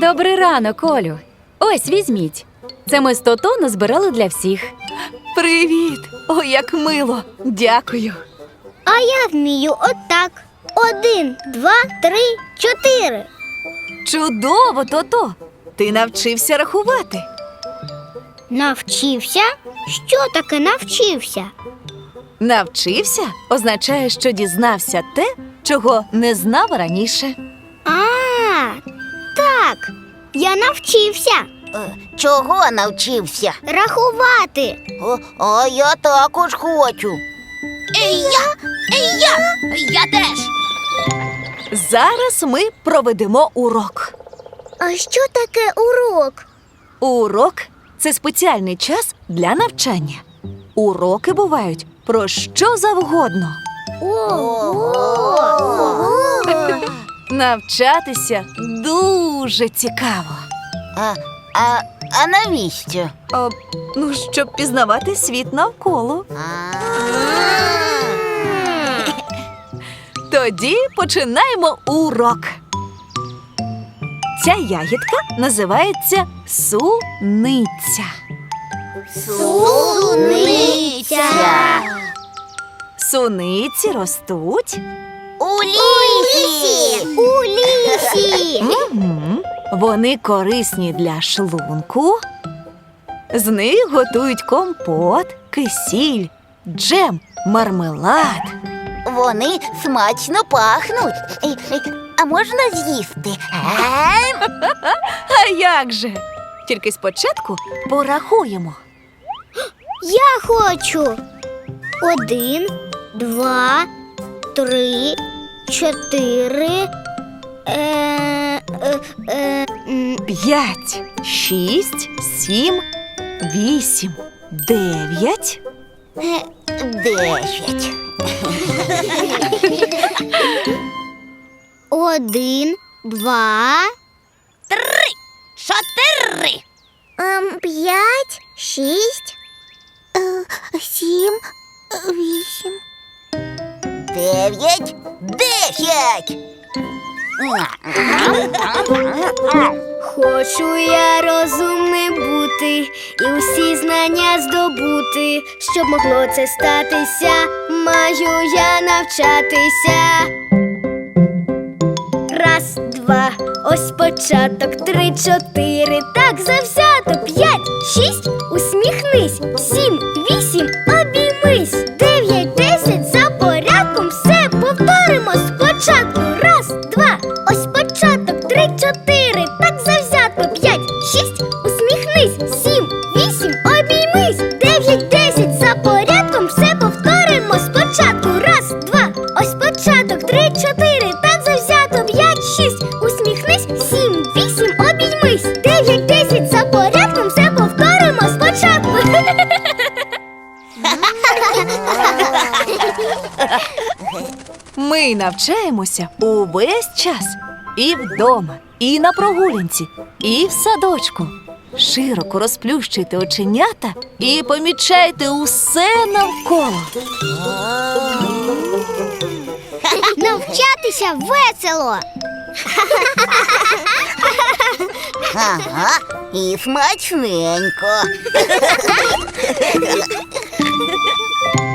Добрий ранок, Олю. Ось візьміть. Це ми з Тото назбирали для всіх. Привіт! Ой, як мило! Дякую. А я вмію отак. Один, два, три, чотири. Чудово, Тото! Ти навчився рахувати. Навчився? Що таке навчився? Навчився означає, що дізнався те, чого не знав раніше. А, так. Я навчився Чого навчився? рахувати. О, а я також хочу. І я, і я, я теж. Зараз ми проведемо урок. А що таке урок? Урок це спеціальний час для навчання. Уроки бувають про що завгодно. Ого! Навчатися дуже цікаво. А, а, а навіщо? О, ну, щоб пізнавати світ навколо. Тоді починаємо урок. Ця ягідка називається суниця. Суниця. Суниці ростуть. У лісі. У лісі. Мгм. Вони корисні для шлунку. З них готують компот, кисіль, джем, мармелад. Вони смачно пахнуть. А можна з'їсти? Ем, А як же? Тільки спочатку порахуємо. Я хочу. Один, два, три, чотири. Е, е, е, м, П'ять, шість, сім, вісім, дев'ять. е, Десять. один, два. Чотири. Ем, п'ять, шість, е, сім, е, вісім. Дев'ять. Десять. Хочу я розумним бути і усі знання здобути. Щоб могло це статися, маю я навчатися. Раз, два, ось початок, три, чотири, так завзято, п'ять, Ось початок, три, чотири, так завзято, п'ять, шість, усміхнись, сім, вісім, обіймись, дев'ять, десять, за порядком все повторимо. Спочатку. Раз, два, ось початок, три, чотири, так завзято, п'ять, шість, усміхнись, сім, вісім, обіймись, дев'ять, десять, за порядком все повторимо. Спочатку. Ми навчаємося увесь час і вдома, і на прогулянці, і в садочку. Широко розплющуйте оченята і помічайте усе навколо. Навчатися весело. Ага, і смачненько.